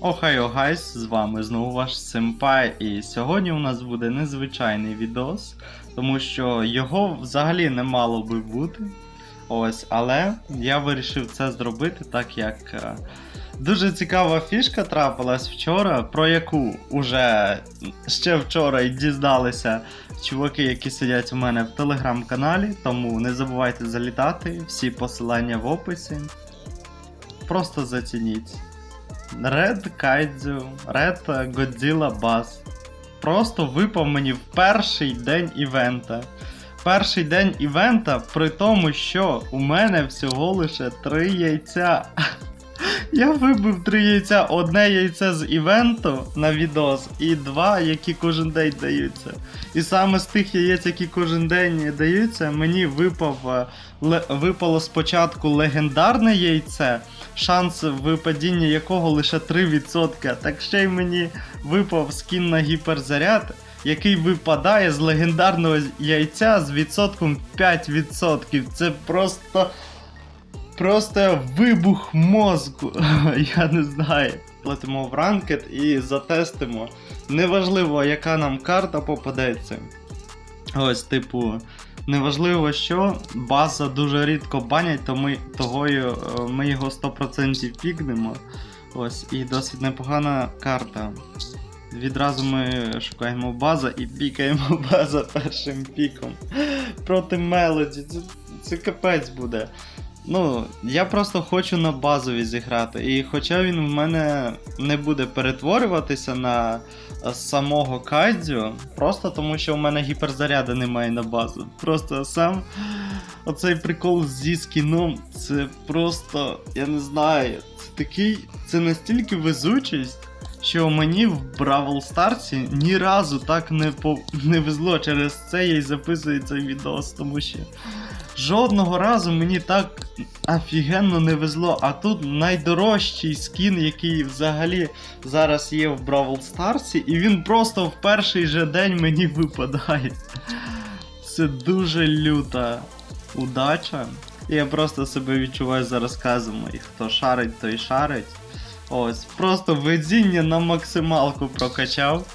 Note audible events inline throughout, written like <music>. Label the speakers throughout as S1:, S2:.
S1: Охайо гайс, з вами знову ваш Сенпай, і сьогодні у нас буде незвичайний відос, тому що його взагалі не мало би бути. Ось, але я вирішив це зробити, так як е, дуже цікава фішка трапилась вчора, про яку уже ще вчора й дізналися чуваки, які сидять у мене в телеграм-каналі. Тому не забувайте залітати, всі посилання в описі. Просто зацініть. Red Kaiju, Red Godzilla Bass. Просто випав мені в перший день івента. Перший день івента, при тому, що у мене всього лише три яйця. Я вибив три яйця, одне яйце з івенту на відос, і два, які кожен день даються. І саме з тих яєць, які кожен день даються, мені випав, е, випало спочатку легендарне яйце, шанс випадіння якого лише 3%. Так ще й мені випав скін на гіперзаряд, який випадає з легендарного яйця з відсотком 5%. Це просто. Просто вибух мозку. <laughs> Я не знаю. Платимо в ранкет і затестимо. Неважливо, яка нам карта попадеться. Ось, типу, неважливо що, база дуже рідко банять, то ми, того е, ми його 100% пікнемо. Ось, і досить непогана карта. Відразу ми шукаємо база і пікаємо <laughs> база першим піком. Проти Мелоді. Це, це капець буде. Ну, я просто хочу на базові зіграти. І хоча він в мене не буде перетворюватися на е, самого Кайдзю, просто тому що у мене гіперзаряду немає на базу. Просто сам оцей прикол зі скіном, це просто, я не знаю, це такий, це настільки везучість. Що мені в Бравл Старсі ні разу так не по... не везло через це я й записую цей відос, тому що жодного разу мені так офігенно не везло. А тут найдорожчий скін, який взагалі зараз є в Бравл Старсі, і він просто в перший же день мені випадає. Це дуже люта удача. Я просто себе відчуваю зараз казом, і хто шарить, той шарить. Ось, просто везіння на максималку прокачав.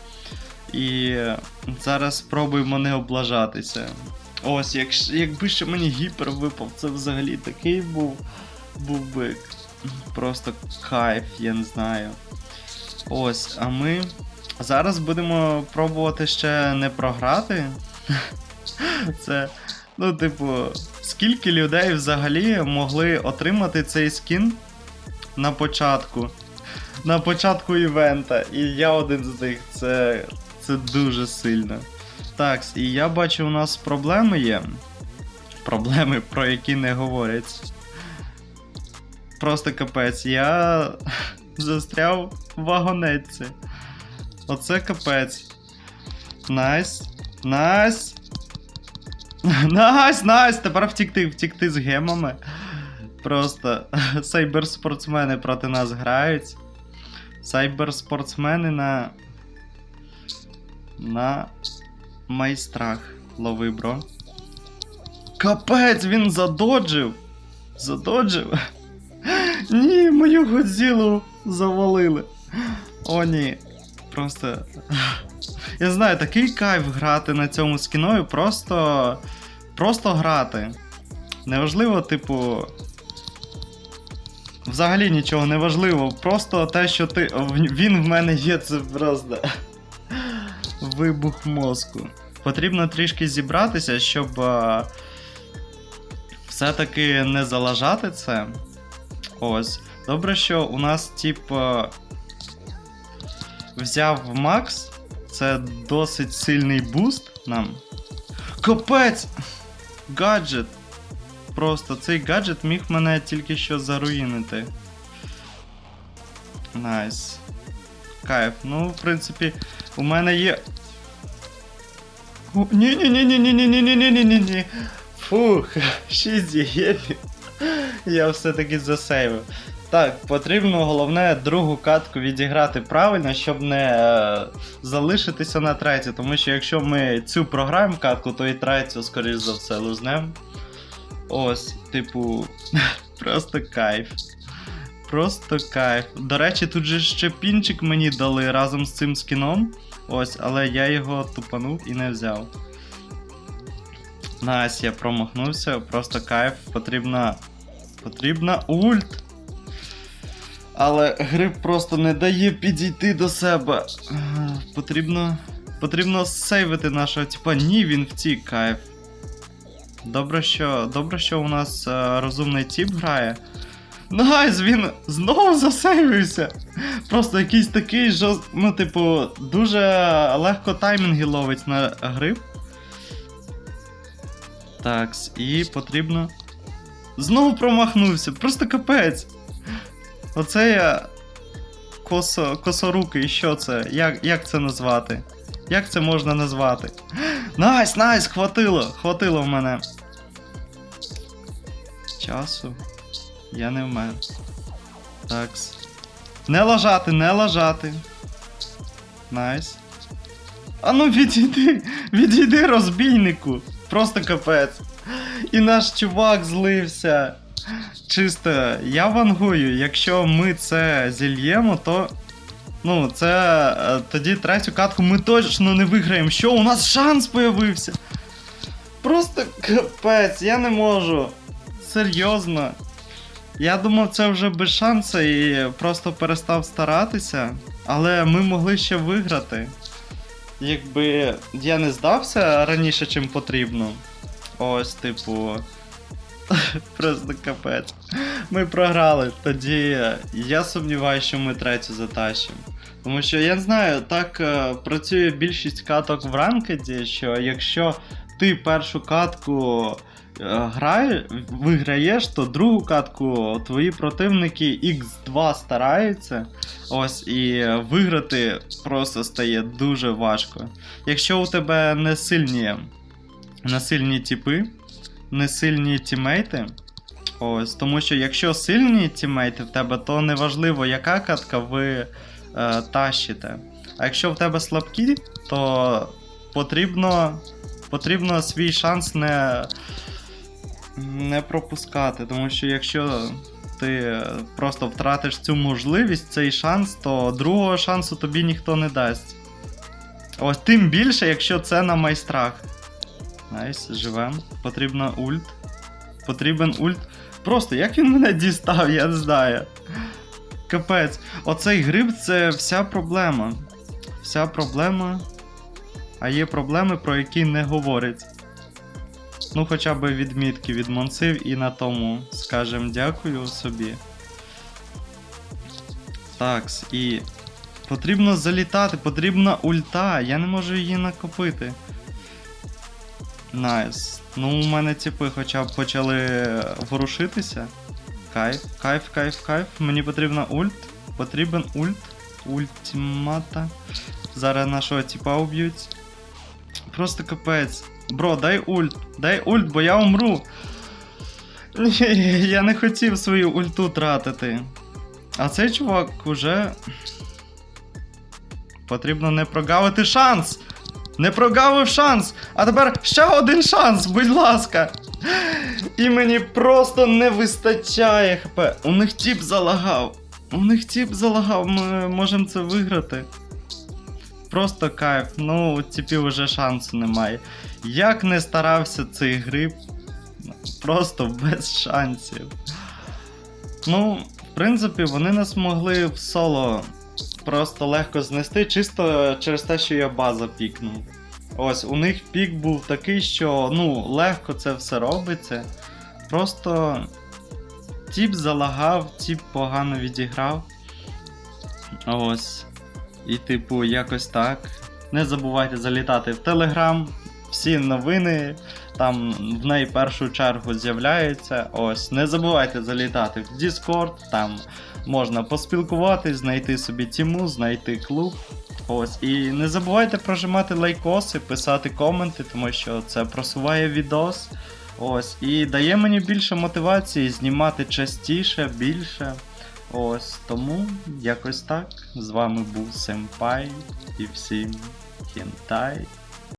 S1: І зараз спробуємо не облажатися. Ось, якщо, якби ще мені гіпер випав, це взагалі такий був, був би просто кайф, я не знаю. Ось, а ми зараз будемо пробувати ще не програти. <laughs> Це, ну, типу, скільки людей взагалі могли отримати цей скін на початку? На початку івента. І я один з них. Це, це дуже сильно. Так, і я бачу, у нас проблеми є. Проблеми, про які не говорять. Просто капець. Я застряв в вагонетці. Оце капець. Найс. Найс. Найс, найс! Тепер втікти, втікти з гемами. Просто сайберспортсмени проти нас грають. Сайберспортсмени на. На майстрах. Лови, бро. Капець, він задоджив. Задоджив. <laughs> Ні, мою Годзілу завалили. О, ні. Просто. <laughs> Я знаю, такий кайф грати на цьому скіною, просто. Просто грати. Неважливо, типу. Взагалі нічого не важливо. Просто те, що ти. Він в мене є, це просто. <laughs> Вибух мозку. Потрібно трішки зібратися, щоб е, все-таки не залажати це. Ось. Добре, що у нас, тип, е, взяв Макс. Це досить сильний буст нам. Капець! Гаджет! Просто цей гаджет міг мене тільки що заруїнити. Найс. Кайф. Ну, в принципі, у мене є. Ні ні ні ні ні ні ні ні ні ні ні ні Фух, 6 євів. Я все-таки засейвив. Так, потрібно головне другу катку відіграти правильно, щоб не е, залишитися на третій. Тому що якщо ми цю програємо катку, то і третю, скоріш за все, лузнем. Ось, типу, просто кайф. Просто кайф. До речі, тут же ще пінчик мені дали разом з цим скіном. Ось, але я його тупанув і не взяв. Найс, я промахнувся, просто кайф. Потрібна. Потрібна ульт. Але гриб просто не дає підійти до себе. Потрібно. Потрібно сейвити нашого типа. Ні, він втік, кайф. Добре, що. Добре, що у нас е, розумний тіп грає. Найс, він знову засейвився. Просто якийсь такий жорст... Ну, типу, дуже легко таймінги ловить на гриб. Такс, і потрібно. Знову промахнувся, просто капець. Оце я. Косо, косорукий, що це? Як, як це назвати? Як це можна назвати? Найс, найс, хватило, хватило в мене. Часу. Я не вмер. Такс. Не лажати, не лажати. Найс. А ну відійди, <laughs> відійди розбійнику. Просто капець. І наш чувак злився. Чисто, я вангую, якщо ми це зільємо, то. Ну, це. е, Тоді третю катку ми точно не виграємо. Що, у нас шанс появився? Просто капець, я не можу. Серйозно. Я думав, це вже без шансу і просто перестав старатися. Але ми могли ще виграти. Якби я не здався раніше, чим потрібно. Ось, типу. <laughs> Просто капець. Ми програли. Тоді я сумніваюся, що ми третю затащимо. Тому що я не знаю, так е, працює більшість каток в ранкеді, що якщо ти першу катку грає, виграєш, то другу катку твої противники X2 стараються. Ось і виграти просто стає дуже важко. Якщо у тебе не сильні, не сильні тіпи, не сильні тімейти. Ось, тому що якщо сильні тімейти в тебе, то неважливо, яка катка ви е, тащите. А якщо в тебе слабкі, то потрібно, потрібно свій шанс не, не пропускати. Тому що якщо ти просто втратиш цю можливість, цей шанс, то другого шансу тобі ніхто не дасть. Ось тим більше, якщо це на майстрах. Найс, живем. Потрібна ульт. Потрібен ульт. Просто як він мене дістав, я не знаю. Капець. Оцей гриб це вся проблема. Вся проблема. А є проблеми, про які не говорять. Ну, хоча б відмітки від Монсив і на тому скажем дякую собі. Такс, і. Потрібно залітати, потрібна ульта. Я не можу її накопити. Найс. Ну, у мене типи хоча б почали ворушитися. Кайф, кайф, кайф, кайф. Мені потрібна ульт. Потрібен ульт. Ультимата. Зараз нашого типа уб'ють. Просто капець. Бро, дай ульт. Дай ульт, бо я умру. Я не хотів свою ульту тратити. А цей чувак уже. Потрібно не прогавити шанс! Не прогавив шанс! А тепер ще один шанс, будь ласка! І мені просто не вистачає хп. У них тіп залагав. У них тіп залагав, ми можемо це виграти. Просто кайф, ну у вже шансу немає. Як не старався цей гриб, просто <laughs> без шансів. Ну, в принципі, вони нас могли в соло просто легко знести, чисто через те, що я база пікнув. Ось, у них пік був такий, що ну, легко це все робиться. Просто тіп залагав, тіп погано відіграв. Ось. І, типу, якось так. Не забувайте залітати в Телеграм. Всі новини там в неї першу чергу з'являються. Ось, не забувайте залітати в Discord, там можна поспілкуватись, знайти собі тіму, знайти клуб. Ось, і не забувайте прожимати лайкоси, писати коменти, тому що це просуває відос. Ось, і дає мені більше мотивації знімати частіше, більше. Ось, тому якось так. З вами був Семпай і всім кінтай.